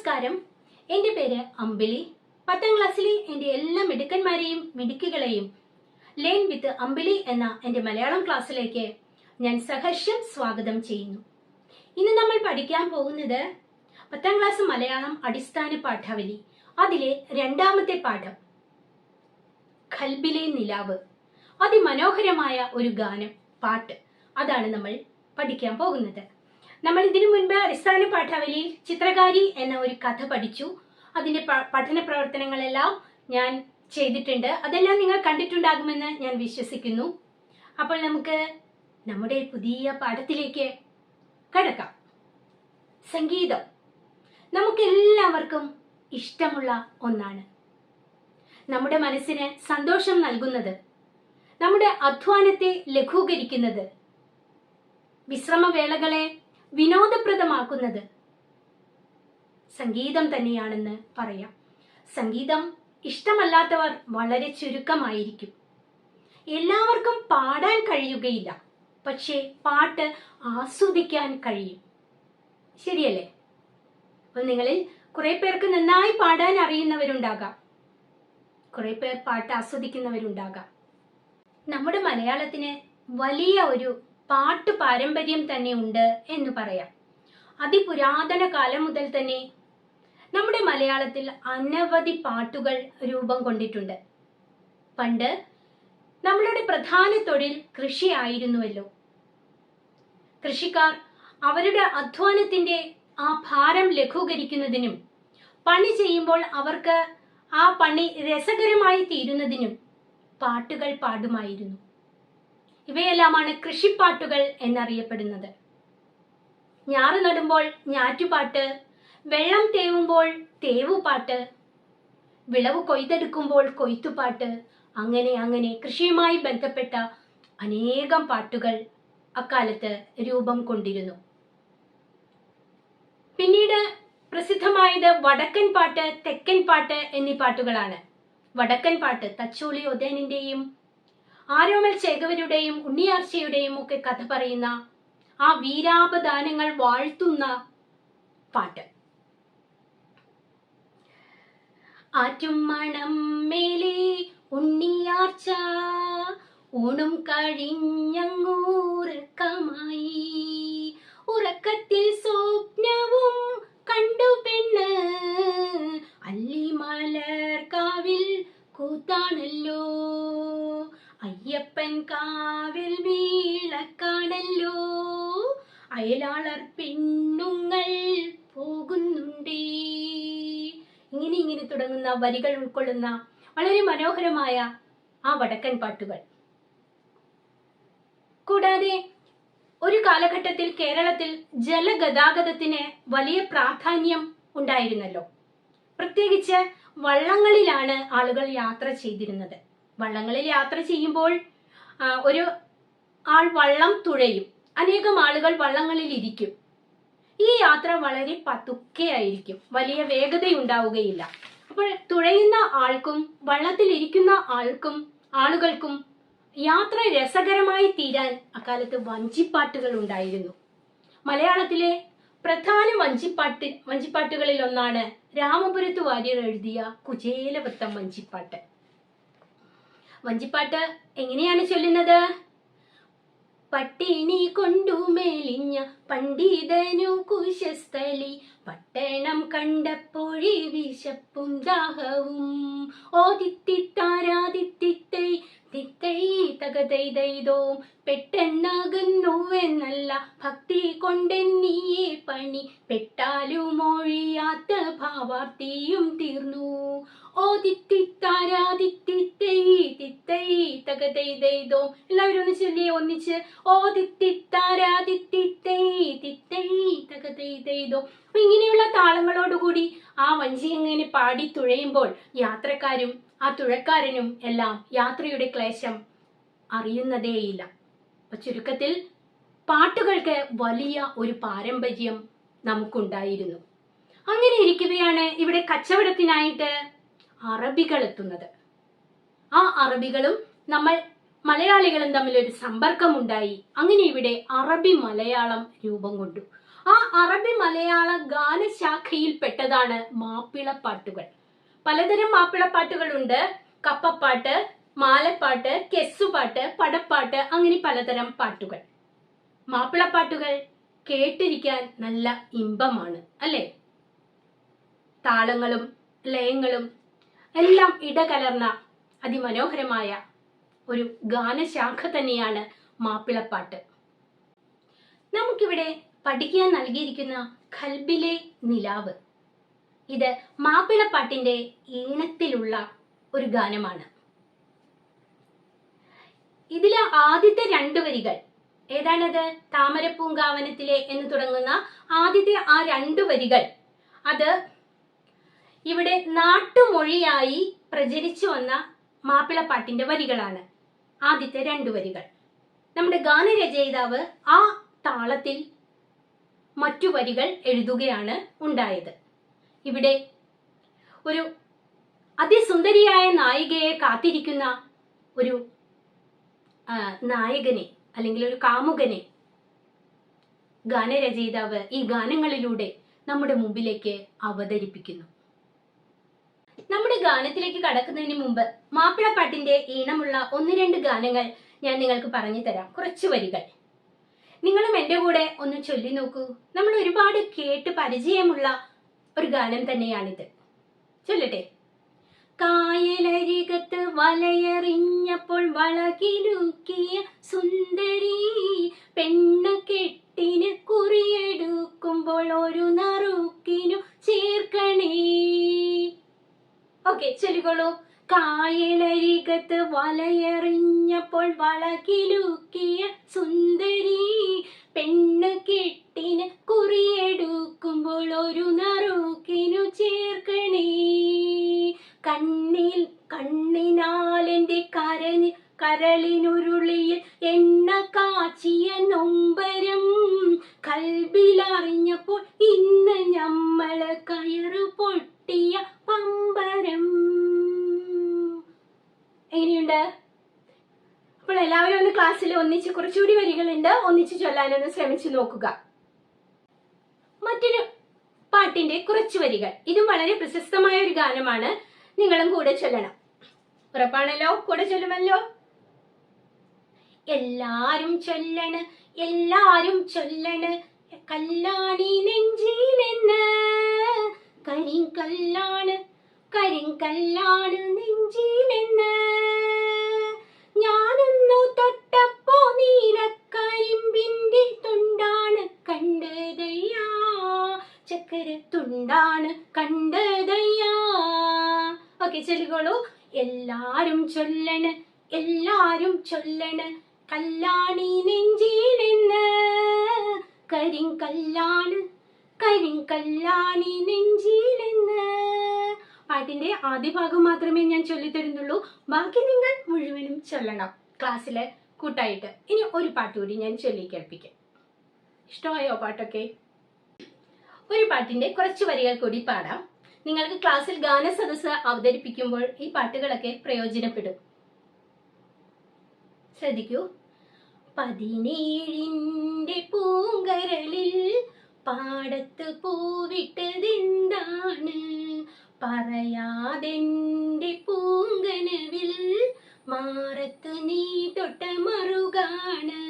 നമസ്കാരം. എന്റെ പേര് അമ്പിളി. പത്താം ക്ലാസ്സിലെ എന്റെ എല്ലാ മിടുക്കന്മാരെയും മിടുക്കികളെയും ലേൺ വിത്ത് അമ്പിളി എന്ന എന്റെ മലയാളം ക്ലാസ്സിലേക്ക് ഞാൻ സഹർഷം സ്വാഗതം ചെയ്യുന്നു. ഇന്ന് നമ്മൾ പഠിക്കാൻ പോകുന്നത് പത്താം ക്ലാസ് മലയാളം അടിസ്ഥാന പാഠാവലി അതിലെ രണ്ടാമത്തെ പാഠം. ഖൽബിലെ നിലാവ്. അതിമനോഹരമായ ഒരു ഗാനം പാട്ട്. അതാണ് നമ്മൾ പഠിക്കാൻ പോകുന്നത്. നമ്മൾ ഇതിനു മുൻപ് അടിസ്ഥാന പാഠാവലിയിൽ ചിത്രകാരി എന്ന ഒരു കഥ പഠിച്ചു. അതിന്റെ പഠന പ്രവർത്തനങ്ങളെല്ലാം ഞാൻ ചെയ്തിട്ടുണ്ട്. അതെല്ലാം നിങ്ങൾ കണ്ടിട്ടുണ്ടാകുമെന്ന് ഞാൻ വിശ്വസിക്കുന്നു. അപ്പോൾ നമുക്ക് നമ്മുടെ പുതിയ പാഠത്തിലേക്ക് കടക്കാം. സംഗീതം. നമുക്കെല്ലാവർക്കും ഇഷ്ടമുള്ള ഒന്നാണ്. നമ്മുടെ മനസ്സിന് സന്തോഷം നൽകുന്നത്. നമ്മുടെ അധ്വാനത്തെ ലഘൂകരിക്കുന്നത്. വിശ്രമവേളകളെ വിനോദപ്രദമാക്കുന്നത്. സംഗീതം തന്നെയാണെന്ന് പറയാം. സംഗീതം ഇഷ്ടമല്ലാത്തവർ വളരെ ചുരുക്കമായിരിക്കും. എല്ലാവർക്കും പാടാൻ കഴിയുകയില്ല. പക്ഷേ പാട്ട് ആസ്വദിക്കാൻ കഴിയും. ശരിയല്ലേ? അപ്പം നിങ്ങളിൽ കുറെ പേർക്ക് നന്നായി പാടാൻ അറിയുന്നവരുണ്ടാകാം. കുറെ പേർ പാട്ട് ആസ്വദിക്കുന്നവരുണ്ടാകാം. നമ്മുടെ മലയാളത്തിന് വലിയ ഒരു പാട്ട് പാരമ്പര്യം തന്നെ ഉണ്ട് എന്ന് പറയാം. അതിപുരാതന കാലം മുതൽ തന്നെ നമ്മുടെ മലയാളത്തിൽ അനവധി പാട്ടുകൾ രൂപം കൊണ്ടിട്ടുണ്ട്. പണ്ട് നമ്മളുടെ പ്രധാന തൊഴിൽ കൃഷിയായിരുന്നുവല്ലോ കൃഷിക്കാർ അവരുടെ അധ്വാനത്തിന്റെ ആ ഭാരം ലഘൂകരിക്കുന്നതിനും പണി ചെയ്യുമ്പോൾ അവർക്ക് ആ പണി രസകരമായി തീരുന്നതിനും പാട്ടുകൾ പാടുമായിരുന്നു. ഇവയെല്ലാമാണ് കൃഷിപ്പാട്ടുകൾ എന്നറിയപ്പെടുന്നത്. ഞാറ് നടുമ്പോൾ ഞാറ്റുപാട്ട് വെള്ളം തേവുമ്പോൾ തേവുപാട്ട് വിളവ് കൊയ്തെടുക്കുമ്പോൾ കൊയ്ത്തുപാട്ട് അങ്ങനെ അങ്ങനെ കൃഷിയുമായി ബന്ധപ്പെട്ട അനേകം പാട്ടുകൾ അക്കാലത്ത് രൂപം കൊണ്ടിരുന്നു. പിന്നീട് പ്രസിദ്ധമായത് വടക്കൻ പാട്ട് തെക്കൻ പാട്ട് എന്നീ പാട്ടുകളാണ്. വടക്കൻ പാട്ട് തച്ചോളി ഒതേനിന്റെയും ആരോമൽ ചേകവരുടെയും ഉണ്ണിയാർച്ചയുടെയും ഒക്കെ കഥ പറയുന്ന ആ വീരാപദാനങ്ങൾ വാഴ്ത്തുന്ന പാട്ട്. ആറ്റും മണം ഉണ്ണിയാർച്ച ഊണും കഴിഞ്ഞങ്ങൂറക്കമായി ഉറക്കത്തിൽ സ്വപ്നവും കണ്ടു പെണ്ണ് അല്ലിമലർക്കാവിൽ കൂത്താണല്ലോ. അയ്യപ്പൻ കാവിൽ വീളക്കാണല്ലോ അയലാളർ പെണ്ണുങ്ങൾ പോകുന്നുണ്ടേ. ഇങ്ങനെ ഇങ്ങനെ തുടങ്ങുന്ന വരികൾ ഉൾക്കൊള്ളുന്ന വളരെ മനോഹരമായ ആ വടക്കൻ പാട്ടുകൾ. കൂടാതെ ഒരു കാലഘട്ടത്തിൽ കേരളത്തിൽ ജലഗതാഗതത്തിന് വലിയ പ്രാധാന്യം ഉണ്ടായിരുന്നല്ലോ. പ്രത്യേകിച്ച് വള്ളങ്ങളിലാണ് ആളുകൾ യാത്ര ചെയ്തിരുന്നത്. വള്ളങ്ങളിൽ യാത്ര ചെയ്യുമ്പോൾ ഒരു ആൾ വള്ളം തുഴയും. അനേകം ആളുകൾ വള്ളങ്ങളിൽ ഇരിക്കും. ഈ യാത്ര വളരെ പതുക്കെ ആയിരിക്കും വലിയ വേഗതയുണ്ടാവുകയില്ല. അപ്പോൾ തുഴയുന്ന ആൾക്കും വള്ളത്തിൽ ഇരിക്കുന്ന ആൾക്കും ആളുകൾക്കും യാത്ര രസകരമായി തീരാൻ അക്കാലത്ത് വഞ്ചിപ്പാട്ടുകൾ ഉണ്ടായിരുന്നു. മലയാളത്തിലെ പ്രധാന വഞ്ചിപ്പാട്ട് വഞ്ചിപ്പാട്ടുകളിൽ ഒന്നാണ് രാമപുരത്ത് വാര്യർ എഴുതിയ കുചേലവൃത്തം വഞ്ചിപ്പാട്ട്. വഞ്ചിപ്പാട്ട് എങ്ങനെയാണ് ചൊല്ലുന്നത്? പട്ടിണി കൊണ്ടു മെലിഞ്ഞ പണ്ഡിതനു കുശസ്ഥലി പട്ടണം കണ്ടപ്പോഴേ വിശപ്പും ദാഹവും. ഓ തിത്തിത്താരാതിത്തിത്തൈ തിത്തൈ പെട്ടെന്നാകുന്നുവെന്നല്ല ഭക്തി കൊണ്ടെന്നിയെ പണി പെട്ടാലും മൊഴിയാത്ത ഭാവാർത്തിയും തീർന്നു. ഓ എല്ലാവരും ഒന്ന് ചൊല്ലിയേ ഒന്നിച്ച്. ഓ തിത്തൈ ഇങ്ങനെയുള്ള താളങ്ങളോടുകൂടി ആ വഞ്ചി ഇങ്ങനെ പാടി തുഴയുമ്പോൾ യാത്രക്കാരും ആ തുഴക്കാരനും എല്ലാം യാത്രയുടെ ക്ലേശം അറിയുന്നതേയില്ല. ചുരുക്കത്തിൽ പാട്ടുകൾക്ക് വലിയ ഒരു പാരമ്പര്യം നമുക്കുണ്ടായിരുന്നു. അങ്ങനെ ഇരിക്കുകയാണ് ഇവിടെ കച്ചവടത്തിനായിട്ട് അറബികൾ എത്തുന്നത് ആ അറബികളും നമ്മൾ മലയാളികളും തമ്മിൽ ഒരു സമ്പർക്കമുണ്ടായി. അങ്ങനെ ഇവിടെ അറബി മലയാളം രൂപം കൊണ്ടു. ആ അറബി മലയാള ഗാനശാഖയിൽ പെട്ടതാണ് മാപ്പിളപ്പാട്ടുകൾ. പലതരം മാപ്പിളപ്പാട്ടുകളുണ്ട്. കപ്പപ്പാട്ട് മാലപ്പാട്ട് കെസ്സുപാട്ട് പടപ്പാട്ട് അങ്ങനെ പലതരം പാട്ടുകൾ. മാപ്പിളപ്പാട്ടുകൾ കേട്ടിരിക്കാൻ നല്ല ഇമ്പമാണ് അല്ലേ? താളങ്ങളും ലയങ്ങളും എല്ലാം ഇടകലർന്ന അതിമനോഹരമായ ഒരു ഗാനശാഖ തന്നെയാണ് മാപ്പിളപ്പാട്ട്. നമുക്കിവിടെ പഠിക്കാൻ നൽകിയിരിക്കുന്ന ഖൽബിലെ നിലാവ്. ഇത് മാപ്പിളപ്പാട്ടിന്റെ ഈണത്തിലുള്ള ഒരു ഗാനമാണ്. ഇതിലെ ആദ്യത്തെ രണ്ട് വരികൾ ഏതാണത്? താമരപ്പൂങ്കാവനത്തിലെ എന്ന് തുടങ്ങുന്ന ആദ്യത്തെ ആ രണ്ട് വരികൾ അത് ഇവിടെ നാട്ടുമൊഴിയായി പ്രചരിച്ചു വന്ന മാപ്പിളപ്പാട്ടിന്റെ വരികളാണ്. ആദ്യത്തെ രണ്ടു വരികൾ. നമ്മുടെ ഗാനരചയിതാവ് ആ താളത്തിൽ മറ്റു വരികൾ എഴുതുകയാണ് ഉണ്ടായത്. ഇവിടെ ഒരു അതിസുന്ദരിയായ നായികയെ കാത്തിരിക്കുന്ന ഒരു നായകനെ അല്ലെങ്കിൽ ഒരു കാമുകനെ ഗാനരചയിതാവ് ഈ ഗാനങ്ങളിലൂടെ നമ്മുടെ മുമ്പിലേക്ക് അവതരിപ്പിക്കുന്നു. നമ്മുടെ ഗാനത്തിലേക്ക് കടക്കുന്നതിന് മുമ്പ് മാപ്പിളപ്പാട്ടിന്റെ ഈണമുള്ള ഒന്ന് രണ്ട് ഗാനങ്ങൾ ഞാൻ നിങ്ങൾക്ക് പറഞ്ഞു തരാം. കുറച്ച് വരികൾ. നിങ്ങളും എന്റെ കൂടെ ഒന്ന് ചൊല്ലി നോക്കൂ. നമ്മൾ ഒരുപാട് കേട്ട് പരിചയമുള്ള ഒരു ഗാനം തന്നെയാണിത്. ചൊല്ലട്ടെ. കായലരികത്ത് വലയെറിഞ്ഞപ്പോൾ വളകിലുക്കിയ സുന്ദരി പെണ്ണ് കെട്ടിന് കുറിയെടുക്കുമ്പോൾ ഒരു നറുക്കിനു ചേർക്കണേ. ഓക്കെ ചൊല്ലിക്കോളൂ കായലരികത്ത് വലയെറിഞ്ഞപ്പോൾ വളകിലുക്കിയ സുന്ദരി പെണ്ണ് കെട്ടിന് കുറിയെടുക്കുമ്പോൾ ഒരു നറുക്കിനു ചേർക്കണേ. കണ്ണിൽ കണ്ണിനാലെന്റെ കരഞ്ഞ് കരളിനുരുളിയിൽ എണ്ണ കാച്ചിയ നൊമ്പരം. കൽബിലറിഞ്ഞപ്പോൾ ഇന്ന് ഞമ്മൾ കയറു പൊട്ടിയ പമ്പരം. എങ്ങനെയുണ്ട്? അപ്പോൾ എല്ലാവരും ഒന്ന് ക്ലാസ്സിൽ ഒന്നിച്ച് കുറച്ചുകൂടി വരികളുണ്ട്. ഒന്നിച്ച് ചൊല്ലാനൊന്ന് ശ്രമിച്ചു നോക്കുക. മറ്റൊരു പാട്ടിന്റെ കുറച്ചു വരികൾ. ഇതും വളരെ പ്രശസ്തമായ ഒരു ഗാനമാണ്. നിങ്ങളും കൂടെ ചൊല്ലണം. ഉറപ്പാണല്ലോ? കൂടെ ചൊല്ലുമല്ലോ? എല്ലാരും ചൊല്ലണ് എല്ലാരും ചൊല്ലണ്. കല്ലാണി നെഞ്ചിലെന്ന്. കരിങ്കല്ലാണ് കരിങ്കല്ലാണ് നെഞ്ചിലെന്ന്. ഞാനൊന്നു തൊട്ടപ്പോ നീലക്കരിമ്പിന്റെ തുണ്ടാണ് കണ്ടതയ്യാ. ചക്കര തുണ്ടാണ് കണ്ടതയ്യാ. ഓക്കെ ചൊല്ലിക്കോളൂ എല്ലാരും ചൊല്ലണ് എല്ലാരും ചൊല്ലണ്. കല്ലാണി നെഞ്ചിലെന്ന്. കരിങ്കല്ലാണ് കരിങ്കല്ലാണി നെഞ്ചിലെന്ന്. പാട്ടിന്റെ ആദ്യ ഭാഗം മാത്രമേ ഞാൻ ചൊല്ലിത്തരുന്നുള്ളൂ. ബാക്കി നിങ്ങൾ മുഴുവനും ചൊല്ലണം ക്ലാസ്സിലെ കൂട്ടായിട്ട്. ഇനി ഒരു പാട്ട് കൂടി ഞാൻ ചൊല്ലി കേൾപ്പിക്കാം. ഇഷ്ടമായോ പാട്ടൊക്കെ? ഒരു പാട്ടിന്റെ കുറച്ച് വരികൾ കൂടി പാടാം. നിങ്ങൾക്ക് ക്ലാസ്സിൽ ഗാന സദസ് അവതരിപ്പിക്കുമ്പോൾ ഈ പാട്ടുകളൊക്കെ പ്രയോജനപ്പെടും. ശ്രദ്ധിക്കൂ. പതിനേഴിന്റെ പൂങ്കരളിൽ പാടത്ത് പൂവിട്ടതെന്താണ്? പറയാതെന്റെ പൂങ്കനവിൽ മാറത്ത് നീ തൊട്ട മറുകാണ്.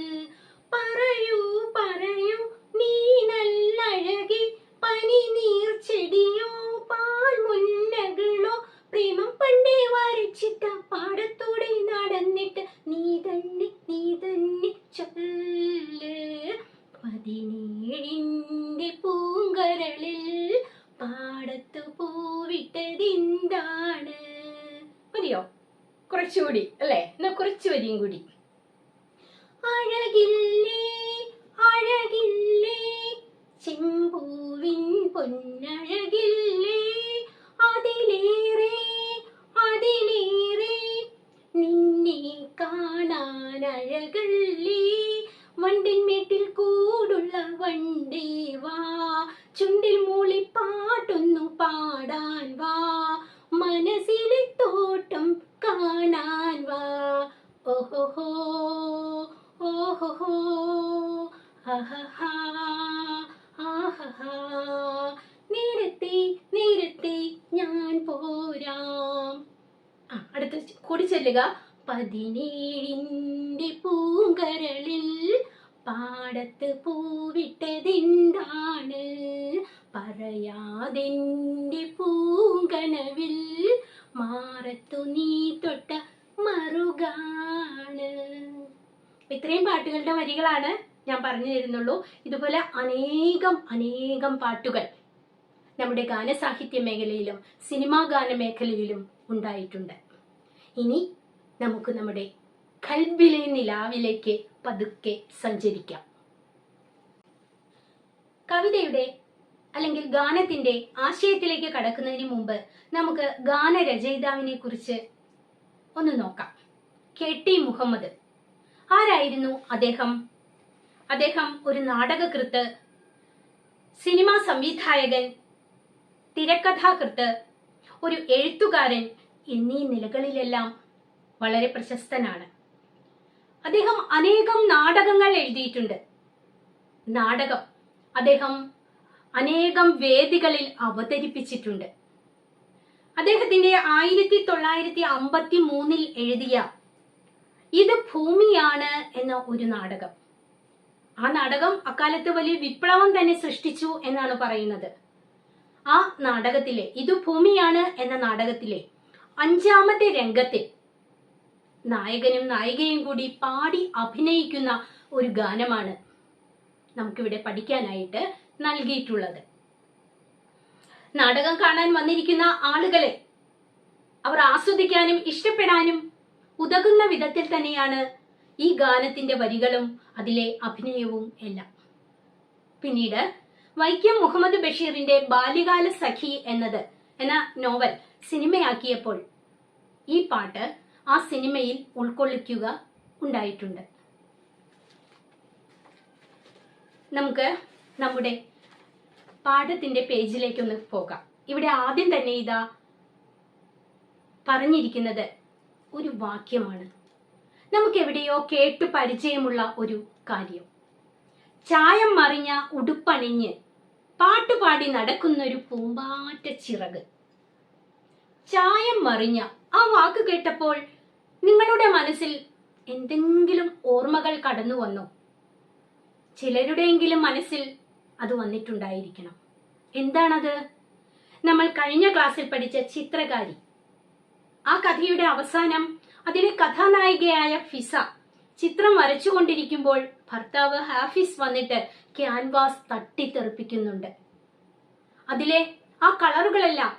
പറയൂ പറയൂ നീ നല്ലഴകി പനി നീർച്ചെടിയോ പാൽമുല്ലകളോ പ്രേമം പണ്ടേ വരച്ചിട്ട പാടത്തോടെ നടന്നിട്ട് നീ തന്നെ നീ തന്നെ ചൊല്ല്. പതിനേഴിന്റെ പൂങ്കരളിൽ പാടത്തു പൂവിട്ടതെന്താണ്. മതിയോ? കുറച്ചുകൂടി അല്ലേ? എന്നാ കുറച്ച് വരിയും കൂടി. അഴകില്ലേ അഴകില്ലേ ചെമ്പൂവിൻ പൊന്നഴകില്ലേ അതിലേറെ നേരത്തെ നിരത്തി ഞാൻ പോരാം. അടുത്ത കൂടി ചെല്ലുക. പതിനേഴിന്റെ പൂങ്കരളിൽ പാടത്ത് പൂവിട്ടതെന്താണ്? പറയാതെന്റെ പൂങ്കനവിൽ മാറത്തു നീ തൊട്ട മറുകാണ്. ഇത്രയും പാട്ടുകളുടെ വരികളാണ് ഞാൻ പറഞ്ഞു തരുന്നുള്ളൂ ഇതുപോലെ അനേകം അനേകം പാട്ടുകൾ നമ്മുടെ ഗാനസാഹിത്യ മേഖലയിലും സിനിമാ ഗാന മേഖലയിലും ഉണ്ടായിട്ടുണ്ട്. ഇനി നമുക്ക് നമ്മുടെ കൽബിലെ നിലാവിലേക്ക് പതുക്കെ സഞ്ചരിക്കാം. കവിതയുടെ അല്ലെങ്കിൽ ഗാനത്തിന്റെ ആശയത്തിലേക്ക് കടക്കുന്നതിന് മുമ്പ് നമുക്ക് ഗാനരചയിതാവിനെ കുറിച്ച് ഒന്ന് നോക്കാം. K T Muhammad. ആരായിരുന്നു അദ്ദേഹം? അദ്ദേഹം ഒരു നാടകകൃത്ത് സിനിമാ സംവിധായകൻ തിരക്കഥാകൃത്ത് ഒരു എഴുത്തുകാരൻ എന്നീ നിലകളിലെല്ലാം വളരെ പ്രശസ്തനാണ്. അദ്ദേഹം അനേകം നാടകങ്ങൾ എഴുതിയിട്ടുണ്ട്. നാടകം അദ്ദേഹം അനേകം വേദികളിൽ അവതരിപ്പിച്ചിട്ടുണ്ട്. അദ്ദേഹത്തിന്റെ ആയിരത്തി തൊള്ളായിരത്തി അമ്പത്തി മൂന്നിൽ എഴുതിയ ഇത് ഭൂമിയാണ് എന്ന ഒരു നാടകം. ആ നാടകം അക്കാലത്ത് വലിയ വിപ്ലവം തന്നെ സൃഷ്ടിച്ചു എന്നാണ് പറയുന്നത്. ആ നാടകത്തിലെ ഇതു ഭൂമിയാണ് എന്ന നാടകത്തിലെ അഞ്ചാമത്തെ രംഗത്തിൽ നായകനും നായികയും കൂടി പാടി അഭിനയിക്കുന്ന ഒരു ഗാനമാണ് നമുക്കിവിടെ പഠിക്കാനായിട്ട് നൽകിയിട്ടുള്ളത്. നാടകം കാണാൻ വന്നിരിക്കുന്ന ആളുകളെ അവർ ആസ്വദിക്കാനും ഇഷ്ടപ്പെടാനും ഉതകുന്ന വിധത്തിൽ തന്നെയാണ് ഈ ഗാനത്തിന്റെ വരികളും അതിലെ അഭിനയവും എല്ലാം. പിന്നീട് വൈക്കം മുഹമ്മദ് ബഷീറിന്റെ ബാല്യകാല സഖി എന്നത് എന്ന നോവൽ സിനിമയാക്കിയപ്പോൾ ഈ പാട്ട് ആ സിനിമയിൽ ഉൾക്കൊള്ളിക്കുക ഉണ്ടായിട്ടുണ്ട്. നമുക്ക് നമ്മുടെ പാഠത്തിന്റെ പേജിലേക്കൊന്ന് പോകാം. ഇവിടെ ആദ്യം തന്നെ ഇതാ പറഞ്ഞിരിക്കുന്നത് ഒരു വാക്യമാണ്. നമുക്ക് എവിടെയോ കേട്ടു പരിചയമുള്ള ഒരു കാര്യം. ചായം മറിഞ്ഞ ഉടുപ്പണിഞ്ഞ് പാട്ടുപാടി നടക്കുന്നൊരു പൂമ്പാറ്റ ചിറക്. ചായം മറിഞ്ഞ ആ വാക്ക് കേട്ടപ്പോൾ നിങ്ങളുടെ മനസ്സിൽ എന്തെങ്കിലും ഓർമ്മകൾ കടന്നു വന്നോ? ചിലരുടെയെങ്കിലും മനസ്സിൽ അത് വന്നിട്ടുണ്ടായിരിക്കണം. എന്താണത്? നമ്മൾ കഴിഞ്ഞ ക്ലാസ്സിൽ പഠിച്ച ചിത്രകാരി. ആ കഥയുടെ അവസാനം അതിലെ കഥാനായികയായ ഫിസ ചിത്രം വരച്ചുകൊണ്ടിരിക്കുമ്പോൾ ഭർത്താവ് ഹാഫിസ് വന്നിട്ട് ക്യാൻവാസ് തട്ടിത്തെറിപ്പിക്കുന്നുണ്ട്. അതിലെ ആ കളറുകളെല്ലാം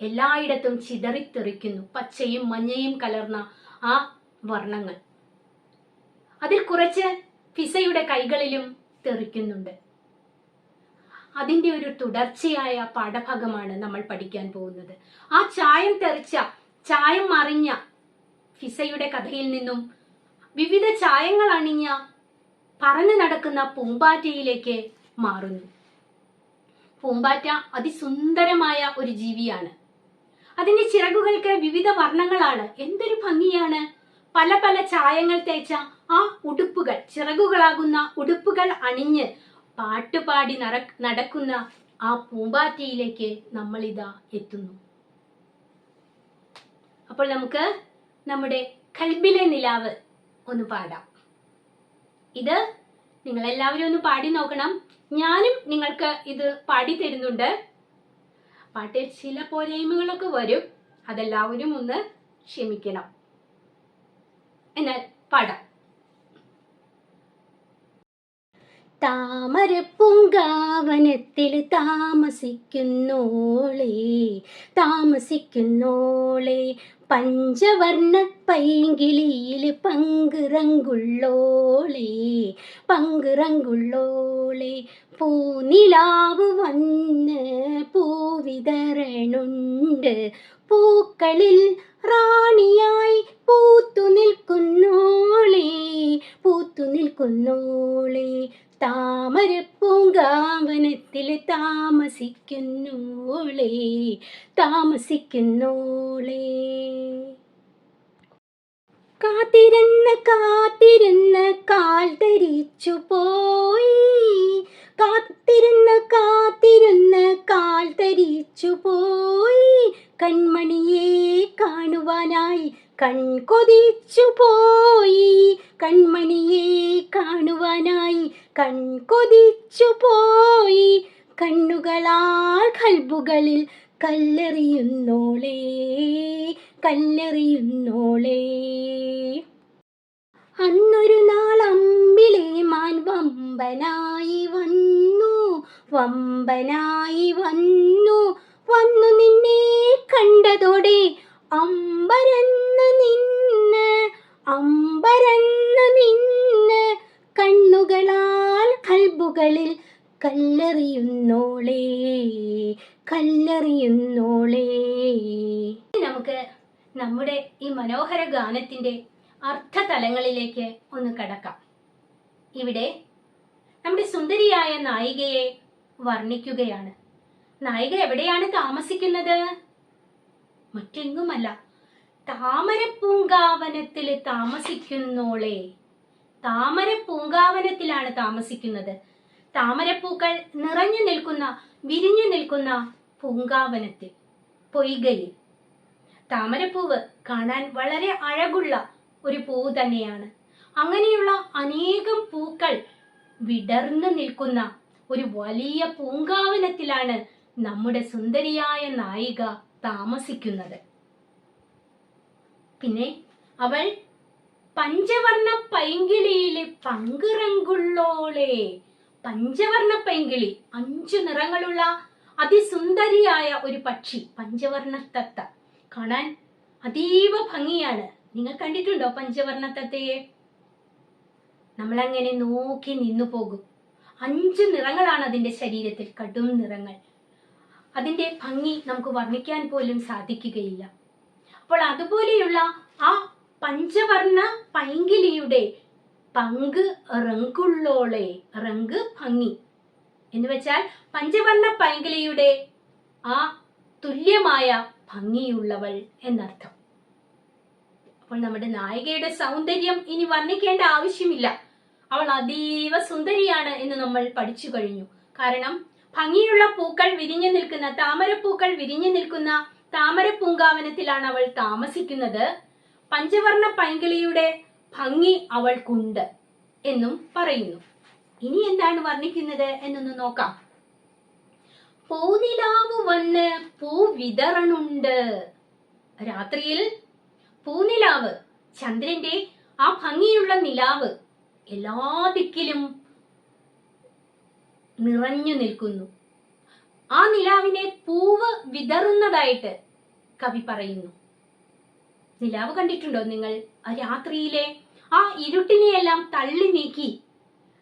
എല്ലായിടത്തും ചിതറിത്തെറിക്കുന്നു. പച്ചയും മഞ്ഞയും കലർന്ന ആ വർണങ്ങൾ. അതിൽ കുറച്ച് ഫിസയുടെ കൈകളിലും തെറിക്കുന്നുണ്ട്. അതിന്റെ ഒരു തുടർച്ചയായ പാഠഭാഗമാണ് നമ്മൾ പഠിക്കാൻ പോകുന്നത്. ആ ചായം തെറിച്ച ചായം മറിഞ്ഞ ഫിസയുടെ കഥയിൽ നിന്നും വിവിധ ചായങ്ങൾ അണിഞ്ഞ പറന്നു നടക്കുന്ന പൂമ്പാറ്റയിലേക്ക് മാറുന്നു. പൂമ്പാറ്റ അതിസുന്ദരമായ ഒരു ജീവിയാണ്. അതിന്റെ ചിറകുകൾക്ക് വിവിധ വർണങ്ങളാണ്. എന്തൊരു ഭംഗിയാണ്. പല പല ചായങ്ങൾ തേച്ച ആ ഉടുപ്പുകൾ ചിറകുകളാകുന്ന ഉടുപ്പുകൾ അണിഞ്ഞ് പാട്ടുപാടി നട നടക്കുന്ന ആ പൂമ്പാറ്റയിലേക്ക് നമ്മളിതാ എത്തുന്നു. അപ്പോൾ നമുക്ക് നമ്മുടെ കൽബിലെ നിലാവ് ഒന്ന് പാടാം. ഇത് നിങ്ങൾ എല്ലാവരും ഒന്ന് പാടി നോക്കണം. ഞാനും നിങ്ങൾക്ക് ഇത് പാടി തരുന്നുണ്ട്. പാട്ടിൽ ചില പോരായ്മകളൊക്കെ വരും. അതെല്ലാവരും ഒന്ന് ക്ഷമിക്കണം. എന്നാൽ പാടാം. താമര പൂങ്കാവനത്തിൽ താമസിക്കുന്നോളേ താമസിക്കുന്നോളേ പഞ്ചവർണ പൈങ്കിളിയിൽ പങ്കുറങ്കുള്ളോളേ പങ്കുറങ്കുള്ളോളേ. പൂനിലാവ് വന്ന് പൂവിതരണുണ്ട് പൂക്കളിൽ റാണിയായി പൂത്തു നിൽക്കുന്നോളേ പൂത്തു നിൽക്കുന്നോളേ. താമരപ്പൂങ്കാവനത്തിൽ താമസിക്കുന്നോളേ താമസിക്കുന്നോളേ. കാത്തിരുന്ന് കാത്തിരുന്ന് കാൽ ധരിച്ചു പോയി. കാത്തിരുന്ന് കാത്തിരുന്ന് കാൽ ധരിച്ചു പോയി. കൺമണിയെ കാണുവാനായി കൺകൊതിച്ചു പോയി. കൺമണിയെ കാണുവാനായി കൺകൊതിച്ചു പോയി. കണ്ണുകളാൽ കൽബുകളിൽ കല്ലെറിയുന്നോളേ കല്ലെറിയുന്നോളേ. അന്നൊരു നാൾ അമ്പിലെ മാൻ വമ്പനായി വന്നു വമ്പനായി വന്നു. വന്നു നിന്നെ കണ്ടതോടെ അമ്പരന്ന് നിന്ന് അമ്പരന്ന് നിന്ന് കണ്ണുകളാൽ കൽബുകളിൽ കല്ലെറിയുന്നോളേ കല്ലെറിയുന്നോളേ. നമുക്ക് നമ്മുടെ ഈ മനോഹര ഗാനത്തിന്റെ അർത്ഥതലങ്ങളിലേക്ക് ഒന്ന് കടക്കാം. ഇവിടെ നമ്മുടെ സുന്ദരിയായ നായികയെ വർണിക്കുകയാണ്. നായിക എവിടെയാണ് താമസിക്കുന്നത്? മറ്റെങ്ങുമല്ല. താമരപ്പൂങ്കാവനത്തിൽ താമസിക്കുന്നോളെ. താമരപ്പൂങ്കാവനത്തിലാണ് താമസിക്കുന്നത്. താമരപ്പൂക്കൾ നിറഞ്ഞു നിൽക്കുന്ന വിരിഞ്ഞു നിൽക്കുന്ന പൂങ്കാവനത്തിൽ പൊയ്കയിൽ. താമരപ്പൂവ് കാണാൻ വളരെ അഴകുള്ള ഒരു പൂവ് തന്നെയാണ്. അങ്ങനെയുള്ള അനേകം പൂക്കൾ വിടർന്നു നിൽക്കുന്ന ഒരു വലിയ പൂങ്കാവനത്തിലാണ് നമ്മുടെ സുന്ദരിയായ നായിക താമസിക്കുന്നത്. പിന്നെ അവൾ പഞ്ചവർണ പൈങ്കിളിയിലെ പങ്കിറങ്കുള്ളോളെ. പഞ്ചവർണ പൈങ്കിളി അഞ്ചു നിറങ്ങളുള്ള അതിസുന്ദരിയായ ഒരു പക്ഷി പഞ്ചവർണ തത്ത കാണാൻ അതീവ ഭംഗിയാണ്. നിങ്ങൾ കണ്ടിട്ടുണ്ടോ പഞ്ചവർണ തത്തയെ നമ്മളങ്ങനെ നോക്കി നിന്നു പോകും അഞ്ച് നിറങ്ങളാണ് അതിന്റെ ശരീരത്തിൽ കടും നിറങ്ങൾ. അതിന്റെ ഭംഗി നമുക്ക് വർണിക്കാൻ പോലും സാധിക്കുകയില്ല. അപ്പോൾ അതുപോലെയുള്ള ആ പഞ്ചവർണ പൈങ്കിളിയുടെ പങ്ക് റങ്കുള്ളോളെ റങ്ക് ഭംഗി. എന്ന് വെച്ചാൽ പഞ്ചവർണ പൈങ്കിളിയുടെ ആ തുല്യമായ ഭംഗിയുള്ളവൾ എന്നർത്ഥം. അപ്പോൾ നമ്മുടെ നായികയുടെ സൗന്ദര്യം ഇനി വർണിക്കേണ്ട ആവശ്യമില്ല. അവൾ അതീവ സുന്ദരിയാണ് എന്ന് നമ്മൾ പഠിച്ചു കഴിഞ്ഞു. കാരണം ഭംഗിയുള്ള പൂക്കൾ വിരിഞ്ഞു നിൽക്കുന്ന താമരപ്പൂക്കൾ വിരിഞ്ഞു നിൽക്കുന്ന താമര പൂങ്കാവനത്തിലാണ് അവൾ താമസിക്കുന്നത്. പഞ്ചവർണ പൈങ്കിളിയുടെ ഭംഗി അവൾക്കുണ്ട് എന്നും പറയുന്നു. ഇനി എന്താണ് വർണിക്കുന്നത് എന്നൊന്ന് നോക്കാം. പൂനിലാവ് വന്ന് പൂ വിതറണുണ്ട്. രാത്രിയിൽ പൂനിലാവ് ചന്ദ്രന്റെ ആ ഭംഗിയുള്ള നിലാവ് എല്ലാ ദിക്കിലും നിറഞ്ഞു നിൽക്കുന്നു. ആ നിലാവിനെ പൂവ് വിതറുന്നതായിട്ട് കവി പറയുന്നു. നിലാവ് കണ്ടിട്ടുണ്ടോ നിങ്ങൾ? ആ രാത്രിയിലെ ആ ഇരുട്ടിനെയെല്ലാം തള്ളി നീക്കി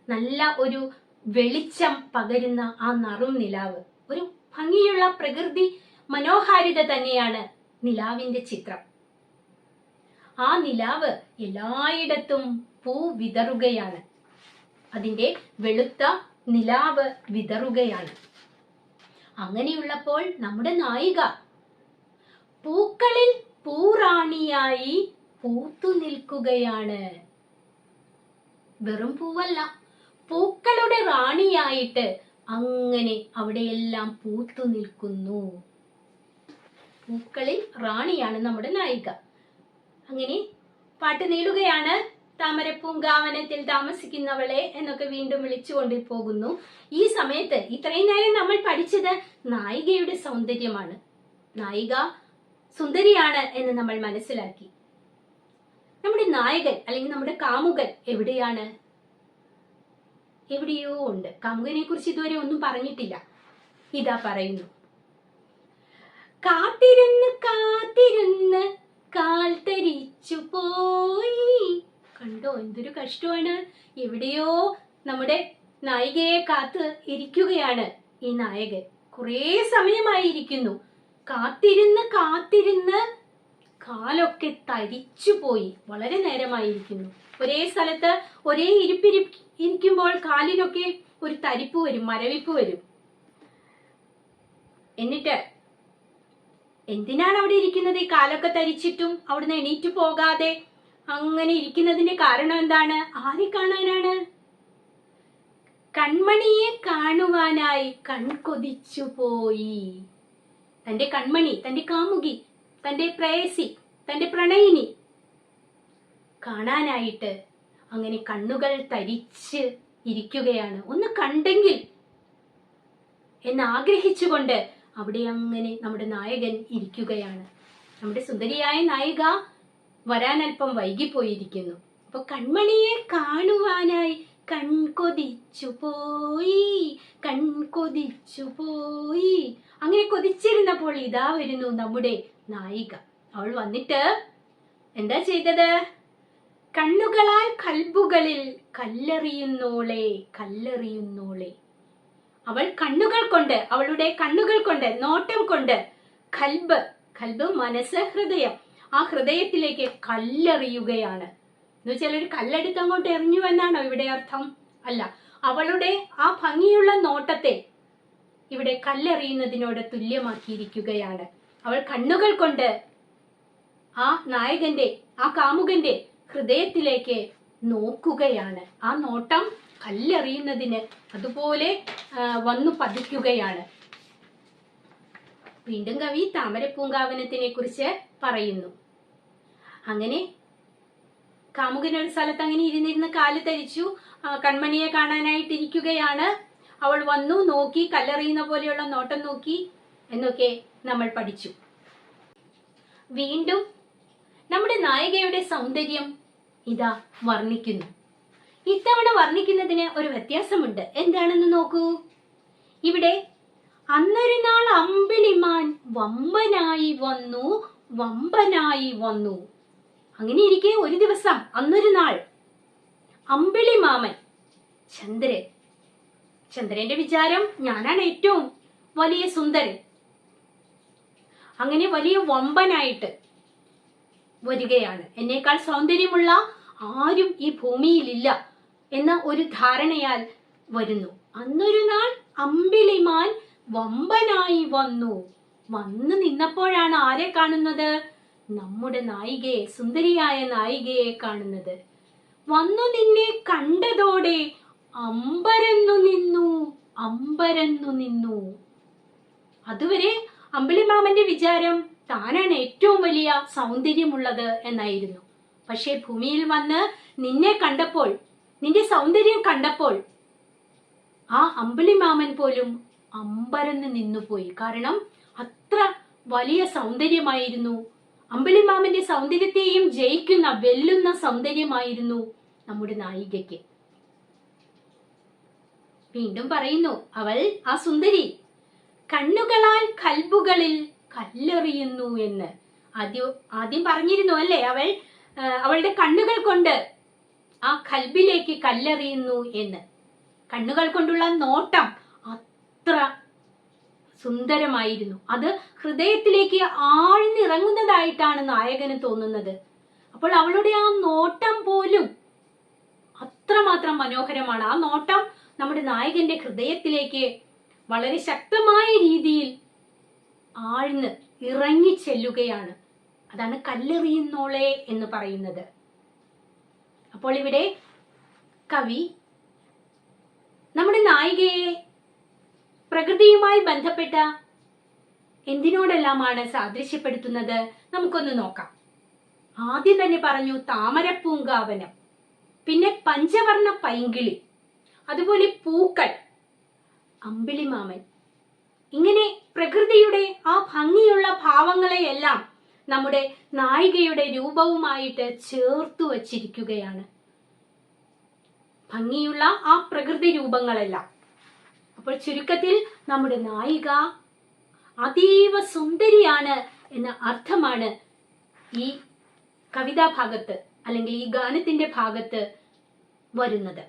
നല്ല ഒരു വെളിച്ചം പകരുന്ന ആ നറും നിലാവ്. ഒരു ഭംഗിയുള്ള പ്രകൃതി മനോഹാരിത തന്നെയാണ് നിലാവിന്റെ ചിത്രം. ആ നിലാവ് എല്ലായിടത്തും പൂ വിതറുകയാണ്. അതിന്റെ വെളുത്ത നിലാവ് വിതറുകയാണ് അങ്ങനെയുള്ളപ്പോൾ നമ്മുടെ നായിക പൂക്കളിൽ പൂറാണിയായി പൂത്തു നിൽക്കുകയാണ്. വെറും പൂവല്ല പൂക്കളുടെ റാണിയായിട്ട് അങ്ങനെ അവിടെയെല്ലാം പൂത്തു നിൽക്കുന്നു. പൂക്കളിൽ റാണിയാണ് നമ്മുടെ നായിക. അങ്ങനെ പാട്ട് നീളുകയാണ്. താമരപ്പൂങ്കാവനത്തിൽ താമസിക്കുന്നവളെ എന്നൊക്കെ വീണ്ടും വിളിച്ചുകൊണ്ട് പോകുന്നു ഈ സമയത്ത് ഇത്രയും നേരം നമ്മൾ പഠിച്ചത് നായികയുടെ സൗന്ദര്യമാണ്. നായിക സുന്ദരിയാണ് എന്ന് നമ്മൾ മനസ്സിലാക്കി. നമ്മുടെ നായകൻ അല്ലെങ്കിൽ നമ്മുടെ കാമുകൻ എവിടെയാണ്? എവിടെയോ ഉണ്ട്. കാമുകനെ കുറിച്ച് ഇതുവരെ ഒന്നും പറഞ്ഞിട്ടില്ല. ഇതാ പറയുന്നു. കാത്തിരുന്ന് കാത്തിരുന്ന് കാൽ തരിച്ചു പോയി കണ്ടോ? എന്തൊരു കഷ്ടമാണ്. എവിടെയോ നമ്മുടെ നായികയെ കാത്ത് ഇരിക്കുകയാണ് ഈ നായകൻ. കുറേ സമയമായിരിക്കുന്നു കാത്തിരുന്ന് കാത്തിരുന്ന് കാലൊക്കെ തരിച്ചു പോയി. വളരെ നേരമായിരിക്കുന്നു ഒരേ സ്ഥലത്ത് ഒരേ ഇരിപ്പിരി ഇരിക്കുമ്പോൾ കാലിനൊക്കെ ഒരു തരിപ്പ് വരും മരവിപ്പ് വരും. എന്നിട്ട് എന്തിനാണ് അവിടെ ഇരിക്കുന്നത്? ഈ കാലൊക്കെ തരിച്ചിട്ടും അവിടുന്ന് എണീറ്റ് പോകാതെ അങ്ങനെ ഇരിക്കുന്നതിന്റെ കാരണം എന്താണ്? ആരെ കാണാനാണ്? കൺമണിയെ കാണുവാനായി കൺകൊതിച്ചു പോയി. തന്റെ കൺമണി തന്റെ കാമുകി തന്റെ പ്രേയസി തന്റെ പ്രണയിനി കാണാനായിട്ട് അങ്ങനെ കണ്ണുകൾ തരിച്ച് ഇരിക്കുകയാണ്. ഒന്ന് കണ്ടെങ്കിൽ എന്ന് ആഗ്രഹിച്ചുകൊണ്ട് അവിടെ അങ്ങനെ നമ്മുടെ നായകൻ ഇരിക്കുകയാണ്. നമ്മുടെ സുന്ദരിയായ നായിക വരാൻ അല്പം വൈകിപ്പോയിരിക്കുന്നു. അപ്പൊ കൺമണിയെ കാണുവാനായി കൺകൊതിച്ചു പോയി കൺകൊതിച്ചു പോയി. അങ്ങനെ കൊതിച്ചിരുന്നപ്പോൾ ഇതാ വരുന്നു നമ്മുടെ നായിക. അവൾ വന്നിട്ട് എന്താ ചെയ്തത്? കണ്ണുകളാൽ കൽബുകളിൽ കല്ലെറിയുന്നോളെ കല്ലെറിയുന്നോളെ. അവൾ കണ്ണുകൾ കൊണ്ട് അവളുടെ കണ്ണുകൾ കൊണ്ട് നോട്ടം കൊണ്ട് കൽബ് കൽബ് മനസ്സ് ഹൃദയം ആ ഹൃദയത്തിലേക്ക് കല്ലെറിയുകയാണ്. എന്ന് വെച്ചാൽ ഒരു കല്ലെടുത്ത് അങ്ങോട്ട് എറിഞ്ഞു എന്നാണോ ഇവിടെ അർത്ഥം? അല്ല. അവളുടെ ആ ഭംഗിയുള്ള നോട്ടത്തെ ഇവിടെ കല്ലെറിയുന്നതിനോട് തുല്യമാക്കിയിരിക്കുകയാണ്. അവൾ കണ്ണുകൾ കൊണ്ട് ആ നായകന്റെ ആ കാമുകന്റെ ഹൃദയത്തിലേക്ക് നോക്കുകയാണ്. ആ നോട്ടം കല്ലെറിയുന്നതിന് അതുപോലെ വന്നു പതിക്കുകയാണ്. വീണ്ടും കവി താമരപ്പൂങ്കാവനത്തിനെ കുറിച്ച് പറയുന്നു. അങ്ങനെ കാമുകനൊരു സ്ഥലത്ത് അങ്ങനെ ഇരുന്നിരുന്ന് കാൽ തരിച്ചു. കൺമണിയെ കാണാനായിട്ടിരിക്കുകയാണ്. അവൾ വന്നു നോക്കി കല്ലെറിയുന്ന പോലെയുള്ള നോട്ടം നോക്കി എന്നൊക്കെ നമ്മൾ പഠിച്ചു. വീണ്ടും നമ്മുടെ നായികയുടെ സൗന്ദര്യം ഇതാ വർണിക്കുന്നു. ഇത്തവണ വർണിക്കുന്നതിന് ഒരു വ്യത്യാസമുണ്ട്. എന്താണെന്ന് നോക്കൂ. ഇവിടെ അന്നൊരു നാൾ അമ്പിളിമാൻ വമ്പനായി വന്നു വമ്പനായി വന്നു. അങ്ങനെ ഇരിക്കേ ഒരു ദിവസം അന്നൊരു നാൾ അമ്പിളി മാമൻ ചന്ദ്രൻ. ചന്ദ്രന്റെ വിചാരം ഞാനാണ് ഏറ്റവും വലിയ സുന്ദരൻ. അങ്ങനെ വലിയ വമ്പനായിട്ട് വരികയാണ്. എന്നേക്കാൾ സൗന്ദര്യമുള്ള ആരും ഈ ഭൂമിയിലില്ല എന്ന ഒരു ധാരണയാൽ വരുന്നു. അന്നൊരു നാൾ അമ്പിളിമാൻ വമ്പനായി വന്നു. വന്നു നിന്നപ്പോഴാണ് ആരെ കാണുന്നത്? നമ്മുടെ നായികയെ സുന്ദരിയായ നായികയെ കാണുന്നത്. വന്നു നിന്നെ കണ്ടതോടെ അമ്പരന്നു നിന്നു അമ്പരന്നു നിന്നു. അതുവരെ അമ്പിളിമാമന്റെ വിചാരം താനാണ് ഏറ്റവും വലിയ സൗന്ദര്യമുള്ളത് എന്നായിരുന്നു. പക്ഷേ ഭൂമിയിൽ വന്ന് നിന്നെ കണ്ടപ്പോൾ നിന്റെ സൗന്ദര്യം കണ്ടപ്പോൾ ആ അമ്പിളിമാമൻ പോലും അമ്പരന്ന് നിന്നുപോയി. കാരണം അത്ര വലിയ സൗന്ദര്യമായിരുന്നു അമ്പിളിമാമന്റെ സൗന്ദര്യത്തെയും ജയിക്കുന്ന വെല്ലുന്ന സൗന്ദര്യമായിരുന്നു നമ്മുടെ നായികയ്ക്ക്. വീണ്ടും പറയുന്നു അവൾ ആ സുന്ദരി. കണ്ണുകളാൽ കൽബുകളിൽ കല്ലെറിയുന്നു എന്ന്. ആദ്യം ആദ്യം പറഞ്ഞിരുന്നു അല്ലേ അവൾ അവളുടെ കണ്ണുകൾ കൊണ്ട് ആ കൽബിലേക്ക് കല്ലെറിയുന്നു എന്ന്. കണ്ണുകൾ കൊണ്ടുള്ള നോട്ടം അത്ര സുന്ദരമായിരുന്നു. അത് ഹൃദയത്തിലേക്ക് ആഴ്ന്നിറങ്ങുന്നതായിട്ടാണ് നായകന് തോന്നുന്നത്. അപ്പോൾ അവളുടെ ആ നോട്ടം പോലും അത്രമാത്രം മനോഹരമാണ്. ആ നോട്ടം നമ്മുടെ നായകന്റെ ഹൃദയത്തിലേക്ക് വളരെ ശക്തമായ രീതിയിൽ ആഴ്ന്ന് ഇറങ്ങി ചെല്ലുകയാണ്. അതാണ് കല്ലെറിയുന്നോളെ എന്ന് പറയുന്നത്. അപ്പോൾ ഇവിടെ കവി നമ്മുടെ നായികയെ പ്രകൃതിയുമായി ബന്ധപ്പെട്ട എന്തിനോടെല്ലാമാണ് സാദൃശ്യപ്പെടുത്തുന്നത് നമുക്കൊന്ന് നോക്കാം. ആദ്യം തന്നെ പറഞ്ഞു താമരപ്പൂങ്കാവനം. പിന്നെ പഞ്ചവർണ പൈങ്കിളി. അതുപോലെ പൂക്കൾ. അമ്പിളിമാമൻ. ഇങ്ങനെ പ്രകൃതിയുടെ ആ ഭംഗിയുള്ള ഭാവങ്ങളെയെല്ലാം നമ്മുടെ നായികയുടെ രൂപവുമായിട്ട് ചേർത്തു വച്ചിരിക്കുകയാണ്. ഭംഗിയുള്ള ആ പ്രകൃതി രൂപങ്ങളെല്ലാം. അപ്പോൾ ചുരുക്കത്തിൽ നമ്മുടെ നായിക അതീവ സുന്ദരിയാണ് എന്ന അർത്ഥമാണ് ഈ കവിതാ ഭാഗത്ത് അല്ലെങ്കിൽ ഈ ഗാനത്തിന്റെ ഭാഗത്ത് വരുന്നത്.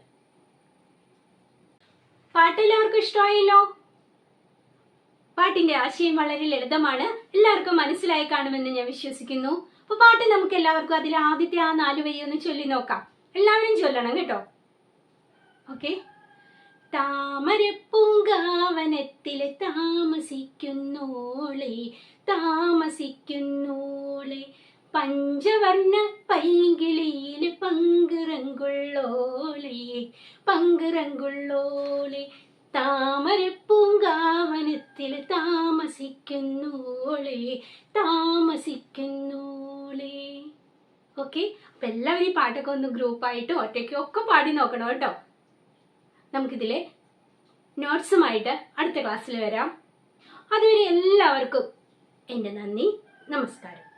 പാട്ടെല്ലാവർക്കും ഇഷ്ടമായല്ലോ? പാട്ടിന്റെ ആശയം വളരെ ലളിതമാണ്. എല്ലാവർക്കും മനസ്സിലായി കാണുമെന്ന് ഞാൻ വിശ്വസിക്കുന്നു. അപ്പൊ പാട്ട് നമുക്ക് എല്ലാവർക്കും അതിൽ ആദ്യത്തെ ആ നാല് വരി ഒന്ന് ചൊല്ലി നോക്കാം. എല്ലാവരും ചൊല്ലണം കേട്ടോ. ഓക്കെ? താമരപ്പൂങ്കാവനത്തിലെ താമസിക്കുന്നോളെ താമസിക്കുന്നോളെ. പഞ്ചവർണ പൈങ്കിളിയിൽ പങ്കുറങ്കുള്ളോളെ പങ്കുറങ്കുള്ളോളെ. താമരപ്പൂങ്കാവനത്തിൽ താമസിക്കുന്നോളെ താമസിക്കുന്നോളെ. ഓക്കെ? അപ്പൊ എല്ലാവരും ഈ പാട്ടൊക്കെ ഒന്ന് ഗ്രൂപ്പായിട്ടോ ഒറ്റയ്ക്കോ ഒക്കെ പാടി നോക്കണം കേട്ടോ. നമുക്കിതിലെ നോട്ട്സുമായിട്ട് അടുത്ത ക്ലാസ്സിൽ വരാം. അതുവരെ എല്ലാവർക്കും എന്റെ നന്ദി. നമസ്കാരം.